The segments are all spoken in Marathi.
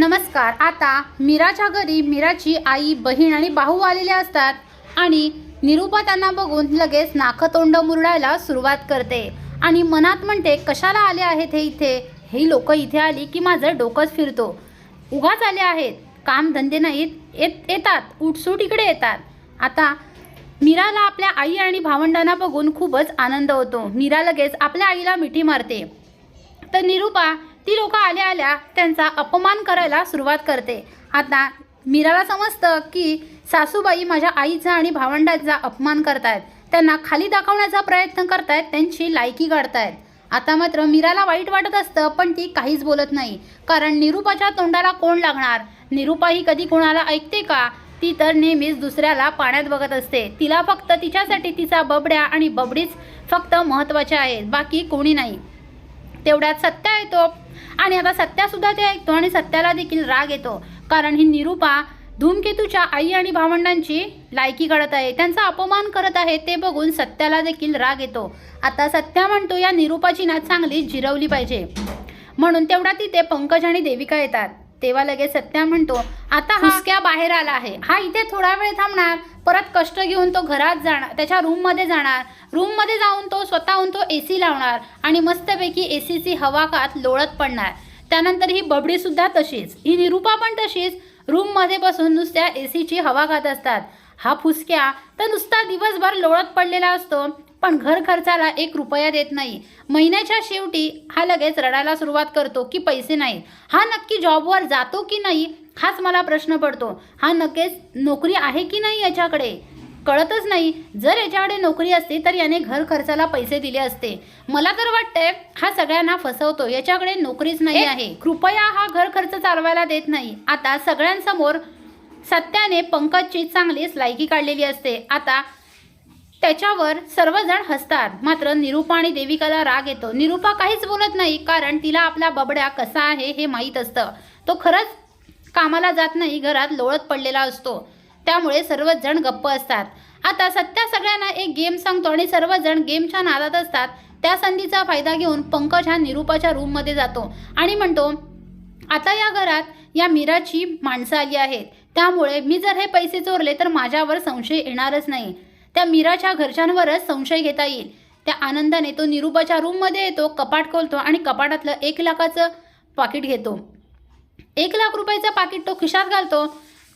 नमस्कार आता मीराच्या घरी मीराची आई बहीण आणि भाऊ आलेले असतात आणि निरूपा त्यांना बघून लगेच नाकतोंड मुरडायला सुरुवात करते आणि मनात म्हणते कशाला आले आहेत हे इथे? ही लोक इथे आली की माझं डोकंच फिरतो. उगाच आले आहेत. काम धंदे नाहीत. येत येतात. उठसूट इकडे येतात. आता मीराला आपल्या आई आणि भावंडांना बघून खूपच आनंद होतो. मीरा लगेच आपल्या आईला मिठी मारते. तर निरूपा ती लोक आल्या आल्या त्यांचा अपमान करायला सुरुवात करते. आता मीराला समजतं की सासूबाई माझ्या आईचा आणि भावंडाचा अपमान करतायत. त्यांना खाली दाखवण्याचा प्रयत्न करतायत त्यांची लायकी काढतायत. आता मात्र मीराला वाईट वाटत असतं पण ती काहीच बोलत नाही. कारण निरूपाच्या तोंडाला कोण लागणार? निरूपा ही कधी कोणाला ऐकते का? ती तर नेहमीच दुसऱ्याला पाण्यात बघत असते. तिला फक्त तिच्यासाठी तिचा बबड्या आणि बबडीच फक्त महत्त्वाच्या आहेत बाकी कोणी नाही. तेवढ्यात सत्या येतो. आणि आता सत्यासुद्धा ते ऐकतो आणि सत्याला देखील राग येतो. कारण ही निरूपा धूमकेतूच्या आई आणि भावंडांची लायकी काढत आहे. त्यांचा अपमान करत आहे ते बघून सत्याला देखील राग येतो. आता सत्या म्हणतो या निरूपाची ना चांगली जिरवली पाहिजे. म्हणून तेवढा तिथे पंकज आणि देविका येतात. तेव्हा लगेच सत्या म्हणतो आता हुसक्या बाहेर आला आहे. हा इथे थोडा वेळ थांबणार. परत कष्ट घेऊन तो घरात जाणार त्याच्या रूममध्ये जाणार. रूममध्ये जाऊन तो स्वतःहून तो ए सी लावणार आणि मस्तपैकी ए सीची हवा कात लोळत पडणार. त्यानंतर ही बबडीसुद्धा तशीच. ही निरूपा पण तशीच. रूममध्ये बसून नुसत्या ए सीची हवा खात असतात. हा फुसक्या तर नुसता दिवसभर लोळत पडलेला असतो पण घर खर्चाला एक रुपया देत नाही. महिन्याच्या शेवटी हा लगेच रडायला सुरुवात करतो की पैसे नाही हा नक्की जॉबवर जातो की नाही हाच मला प्रश्न पडतो. हा नक्कीच नोकरी आहे की नाही याच्याकडे? कळतच नाही. जर याच्याकडे नोकरी असती तर याने घर खर्चाला पैसे दिले असते. मला तर वाटतंय हा सगळ्यांना फसवतो. याच्याकडे नोकरीच नाही आहे. कृपया हा घर खर्च चालवायला देत नाही. आता सगळ्यांसमोर सत्याने पंकजची चांगलीच लायकी काढलेली असते. आता त्याच्यावर सर्वजण हसतात. मात्र निरूपा आणि देविकाला राग येतो. निरूपा काहीच बोलत नाही कारण तिला आपला बबड्या कसा आहे हे माहीत असतं. तो खरंच कामाला जात नाही घरात लोळत पडलेला असतो. त्यामुळे सर्वच जण गप्प असतात. आता सत्या सगळ्यांना एक गेम सांगतो आणि सर्वजण गेमच्या नादात असतात. त्या संधीचा फायदा घेऊन पंकज हा निरूपाच्या रूममध्ये जातो आणि म्हणतो आता या घरात या मीराची माणसं आली आहेत. त्यामुळे मी जर हे पैसे चोरले तर माझ्यावर संशय येणारच नाही. त्या मीराच्या घरच्यांवरच संशय घेता येईल. त्या आनंदाने तो निरूपाच्या रूममध्ये येतो कपाट खोलतो आणि कपाटातलं एक लाखाचं पाकिट घेतो. एक लाख रुपयाचं पाकिट तो खिशात घालतो.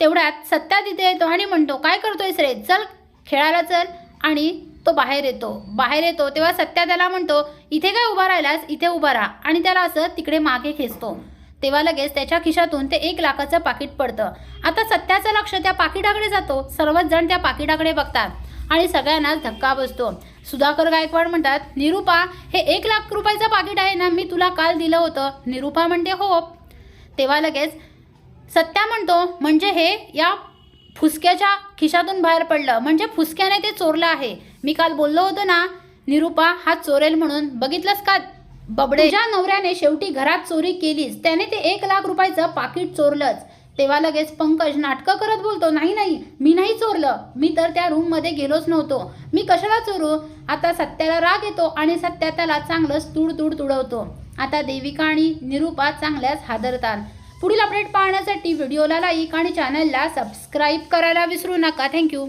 तेवढ्यात सत्या तिथे येतो आणि म्हणतो काय करतोयस रे? चल खेळायला चल. आणि तो बाहेर येतो. बाहेर येतो तेव्हा सत्या त्याला म्हणतो इथे काय उभा राहिलास? इथे उभा राहा. आणि त्याला असं तिकडे मागे खेचतो. तेव्हा लगेच त्याच्या खिशातून ते एक लाखाचं पाकिट पडतं. आता सत्याचं लक्ष त्या पाकिटाकडे जातो. सर्वच जण त्या पाकिटाकडे बघतात. आणि सगळ्यांनाच धक्का बसतो. सुधाकर गायकवाड म्हणतात निरूपा हे एक लाख रुपयाचं पाकिट आहे ना? मी तुला काल दिलं होतं. निरूपा म्हणते हो तेव्हा लगेच सत्या म्हणतो म्हणजे हे या फुसक्याच्या खिशातून बाहेर पडलं. म्हणजे फुसक्याने ते चोरलं आहे. मी काल बोललो होतो ना निरूपा हा चोरेल म्हणून. बघितलंस का बबडे? नवऱ्याने शेवटी घरात चोरी केलीच त्याने ते एक लाख रुपयाचं पाकिट चोरलंच. तेव्हा लगेच पंकज नाटकं करत बोलतो नाही नाही मी नाही चोरलं. मी तर त्या रूममध्ये गेलोच नव्हतो. मी कशाला चोरू? आता सत्याला राग येतो आणि सत्या त्याला चांगलंच तुड तुड तुडवतो. आता देविका आणि निरूपा चांगल्याच हादरतात. पुढील अपडेट पाहण्यासाठी व्हिडिओला लाईक आणि चॅनलला सबस्क्राईब करायला विसरू नका. थँक्यू